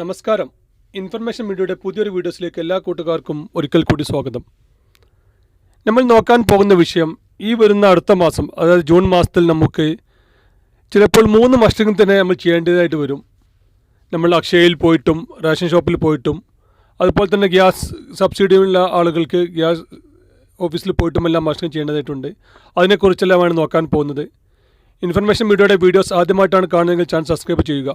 നമസ്കാരം. ഇൻഫർമേഷൻ മീഡിയയുടെ പുതിയൊരു വീഡിയോസിലേക്ക് എല്ലാ കൂട്ടുകാർക്കും ഒരിക്കൽ കൂടി സ്വാഗതം. നമ്മൾ നോക്കാൻ പോകുന്ന വിഷയം ഈ വരുന്ന അടുത്ത മാസം അതായത് ജൂൺ മാസത്തിൽ നമുക്ക് ചിലപ്പോൾ മൂന്ന് മസ്റ്റിംഗ് തന്നെ നമ്മൾ ചെയ്യേണ്ടതായിട്ട് വരും. നമ്മൾ അക്ഷയയിൽ പോയിട്ടും റേഷൻ ഷോപ്പിൽ പോയിട്ടും അതുപോലെ തന്നെ ഗ്യാസ് സബ്സിഡിയുള്ള ആളുകൾക്ക് ഗ്യാസ് ഓഫീസിൽ പോയിട്ടും എല്ലാം മാസം ചെയ്യേണ്ടതായിട്ടുണ്ട്. അതിനെക്കുറിച്ചെല്ലാമാണ് നോക്കാൻ പോകുന്നത്. ഇൻഫർമേഷൻ മീഡിയയുടെ വീഡിയോസ് ആദ്യമായിട്ടാണ് കാണുന്നതെങ്കിൽ ചാനൽ സബ്സ്ക്രൈബ് ചെയ്യുക.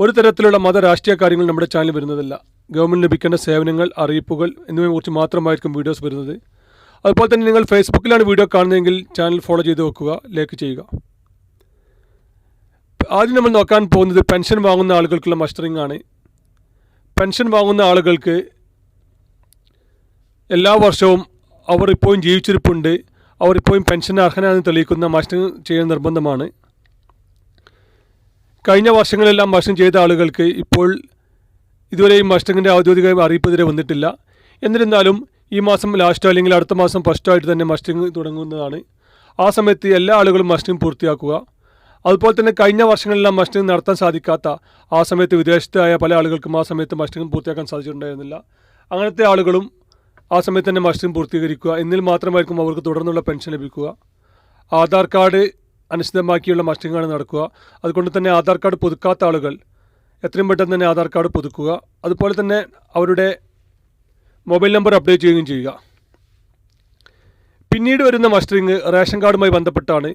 ഒരു തരത്തിലുള്ള മത രാഷ്ട്രീയ കാര്യങ്ങൾ നമ്മുടെ ചാനൽ വരുന്നതല്ല. ഗവൺമെന്റ് ലഭിക്കേണ്ട സേവനങ്ങൾ അറിയിപ്പുകൾ എന്നിവയെക്കുറിച്ച് മാത്രമായിരിക്കും വീഡിയോസ് വരുന്നത്. അതുപോലെ തന്നെ നിങ്ങൾ ഫേസ്ബുക്കിലാണ് വീഡിയോ കാണുന്നതെങ്കിൽ ചാനൽ ഫോളോ ചെയ്ത് വെക്കുക ലൈക്ക് ചെയ്യുക. ആദ്യം നമ്മൾ നോക്കാൻ പോകുന്നത് പെൻഷൻ വാങ്ങുന്ന ആളുകൾക്കുള്ള മസ്റ്ററിംഗ് ആണ്. പെൻഷൻ വാങ്ങുന്ന ആളുകൾക്ക് എല്ലാ വർഷവും അവർ ഇപ്പോഴും ജീവിച്ചിരിപ്പുണ്ട്. അവർ ഇപ്പോഴും പെൻഷൻ അർഹനാണെന്ന് തെളിയിക്കുന്ന മസ്റ്ററിംഗ് ചെയ്യാൻ നിർബന്ധമാണ്. കഴിഞ്ഞ വർഷങ്ങളെല്ലാം ഭക്ഷണം ചെയ്ത ആളുകൾക്ക് ഇപ്പോൾ ഇതുവരെയും ഭക്ഷണത്തിന്റെ ഔദ്യോഗിക അറിയിപ്പ് ഇതുവരെ വന്നിട്ടില്ല. എന്നിരുന്നാലും ഈ മാസം ലാസ്റ്റോ അല്ലെങ്കിൽ അടുത്ത മാസം ഫസ്റ്റോ ആയിട്ട് തന്നെ മസ്റ്റിങ് തുടങ്ങുന്നതാണ്. ആ സമയത്ത് എല്ലാ ആളുകളും മസ്റ്റിങ് പൂർത്തിയാക്കുക. അതുപോലെ തന്നെ കഴിഞ്ഞ വർഷങ്ങളെല്ലാം മസ്റ്റിങ് നടത്താൻ സാധിക്കാത്ത ആ സമയത്ത് വിദേശത്തായ പല ആളുകൾക്കും ആ സമയത്ത് മസ്റ്റിങ് പൂർത്തിയാക്കാൻ സാധിച്ചിട്ടുണ്ടായിരുന്നില്ല. അങ്ങനത്തെ ആളുകളും ആ സമയത്ത് തന്നെ മസ്റ്റിങ് പൂർത്തീകരിക്കുക. എന്നിൽ മാത്രമായിരിക്കും അവർക്ക് തുടർന്നുള്ള പെൻഷൻ ലഭിക്കുക. ആധാർ കാർഡ് അനിശ്ചിതമാക്കിയുള്ള മസ്റ്റിംഗാണ് നടക്കുക. അതുകൊണ്ട് തന്നെ ആധാർ കാർഡ് പുതുക്കാത്ത ആളുകൾ എത്രയും പെട്ടെന്ന് തന്നെ ആധാർ കാർഡ് പുതുക്കുക. അതുപോലെ തന്നെ അവരുടെ മൊബൈൽ നമ്പർ അപ്ഡേറ്റ് ചെയ്യുകയും ചെയ്യുക. പിന്നീട് വരുന്ന മസ്റ്ററിങ് റേഷൻ കാർഡുമായി ബന്ധപ്പെട്ടാണ്.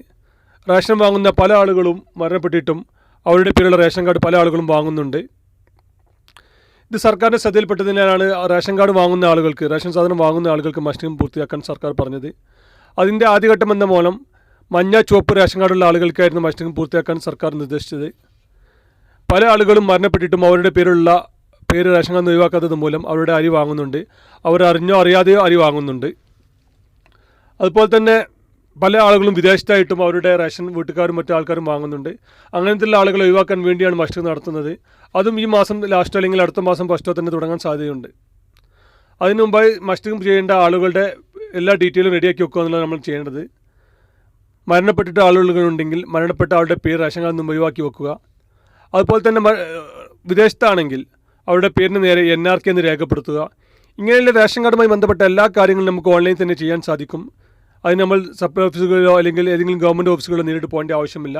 റേഷൻ വാങ്ങുന്ന പല ആളുകളും മരണപ്പെട്ടിട്ടും അവരുടെ പേരുള്ള റേഷൻ കാർഡ് പല ആളുകളും വാങ്ങുന്നുണ്ട്. ഇത് സർക്കാരിന്റെ ശ്രദ്ധയിൽപ്പെട്ടതിനാലാണ് റേഷൻ കാർഡ് വാങ്ങുന്ന ആളുകൾക്ക് റേഷൻ സാധനം വാങ്ങുന്ന ആളുകൾക്ക് മസ്റ്ററിങ് പൂർത്തിയാക്കാൻ സർക്കാർ പറഞ്ഞത്. അതിന്റെ ആദ്യഘട്ടം എന്ന മൂലം മഞ്ഞ ചുവപ്പ് റേഷൻ കാർഡുള്ള ആളുകൾക്കായിരുന്നു മസ്റ്റിംഗ് പൂർത്തിയാക്കാൻ സർക്കാർ നിർദ്ദേശിച്ചത്. പല ആളുകളും മരണപ്പെട്ടിട്ടും അവരുടെ പേരുള്ള പേര് റേഷൻ കാർഡ് ഒഴിവാക്കാത്തത് മൂലം അവരുടെ അരി വാങ്ങുന്നുണ്ട്. അവർ അറിഞ്ഞോ അറിയാതെയോ അരി വാങ്ങുന്നുണ്ട്. അതുപോലെ തന്നെ പല ആളുകളും വിദേശത്തായിട്ടും അവരുടെ റേഷൻ വീട്ടുകാരും മറ്റു ആൾക്കാരും വാങ്ങുന്നുണ്ട്. അങ്ങനത്തെ ആളുകളെ ഒഴിവാക്കാൻ വേണ്ടിയാണ് മസ്റ്റിംഗ് നടത്തുന്നത്. അതും ഈ മാസം ലാസ്റ്റോ അല്ലെങ്കിൽ അടുത്ത മാസം ഫസ്റ്റോ തന്നെ തുടങ്ങാൻ സാധ്യതയുണ്ട്. അതിനു മുമ്പായി മസ്റ്റിംഗ് ചെയ്യേണ്ട ആളുകളുടെ എല്ലാ ഡീറ്റെയിലും റെഡിയാക്കി വെക്കുക എന്നുള്ളത് നമ്മൾ ചെയ്യേണ്ടത്. മരണപ്പെട്ടിട്ട് ആളുകളുണ്ടെങ്കിൽ മരണപ്പെട്ട ആളുടെ പേര് റേഷൻ കാർഡിൽ നിന്ന് ഒഴിവാക്കി വെക്കുക. അതുപോലെ തന്നെ വിദേശത്താണെങ്കിൽ അവരുടെ പേരിന് നേരെ എൻ ആർ കെ എന്ന് രേഖപ്പെടുത്തുക. ഇങ്ങനെയുള്ള റേഷൻ കാർഡുമായി ബന്ധപ്പെട്ട എല്ലാ കാര്യങ്ങളും നമുക്ക് ഓൺലൈനിൽ തന്നെ ചെയ്യാൻ സാധിക്കും. അതിന് നമ്മൾ സപ്ലൈ ഓഫീസുകളിലോ അല്ലെങ്കിൽ ഏതെങ്കിലും ഗവൺമെന്റ് ഓഫീസുകളിലോ നേരിട്ട് പോകേണ്ട ആവശ്യമില്ല.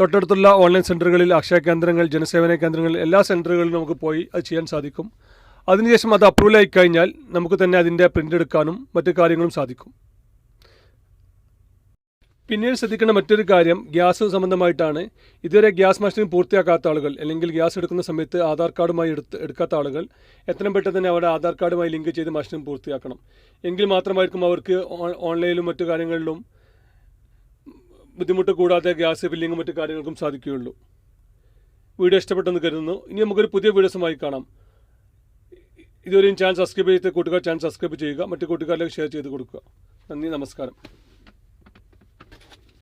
തൊട്ടടുത്തുള്ള ഓൺലൈൻ സെന്ററുകളിൽ അക്ഷയ കേന്ദ്രങ്ങൾ ജനസേവന കേന്ദ്രങ്ങൾ എല്ലാ സെന്ററുകളിലും നമുക്ക് പോയി അത് ചെയ്യാൻ സാധിക്കും. അതിനുശേഷം അത് അപ്രൂവൽ ആയിക്കഴിഞ്ഞാൽ നമുക്ക് തന്നെ അതിന്റെ പ്രിന്റ് എടുക്കാനും മറ്റു കാര്യങ്ങളും സാധിക്കും. പിന്നീട് ശ്രദ്ധിക്കേണ്ട മറ്റൊരു കാര്യം ഗ്യാസ് സംബന്ധമായിട്ടാണ്. ഇതുവരെ ഗ്യാസ് മാസ്റ്ററിംഗ് പൂർത്തിയാക്കാത്ത ആളുകൾ അല്ലെങ്കിൽ ഗ്യാസ് എടുക്കുന്ന സമയത്ത് ആധാർ കാർഡുമായി എടുത്ത് എടുക്കാത്ത ആളുകൾ എത്രയും പെട്ടെന്ന് തന്നെ അവരുടെ ആധാർ കാർഡുമായി ലിങ്ക് ചെയ്ത് മാസ്റ്ററിംഗ് പൂർത്തിയാക്കണം. എങ്കിൽ മാത്രമായിരിക്കും അവർക്ക് ഓൺലൈനിലും മറ്റു കാര്യങ്ങളിലും ബുദ്ധിമുട്ട് കൂടാതെ ഗ്യാസ് ബില്ലിങ്ങും മറ്റു കാര്യങ്ങൾക്കും സാധിക്കുകയുള്ളൂ. വീഡിയോ ഇഷ്ടപ്പെട്ടെന്ന് കരുതുന്നു. ഇനി നമുക്കൊരു പുതിയ വീഡിയോസുമായി കാണാം. ഇതുവരെയും ചാനൽ സബ്സ്ക്രൈബ് ചെയ്ത് കൂട്ടുകാർ ചാനൽ സബ്സ്ക്രൈബ് ചെയ്യുക. മറ്റു കൂട്ടുകാരിലേക്ക് ഷെയർ ചെയ്ത് കൊടുക്കുക. നന്ദി നമസ്കാരം.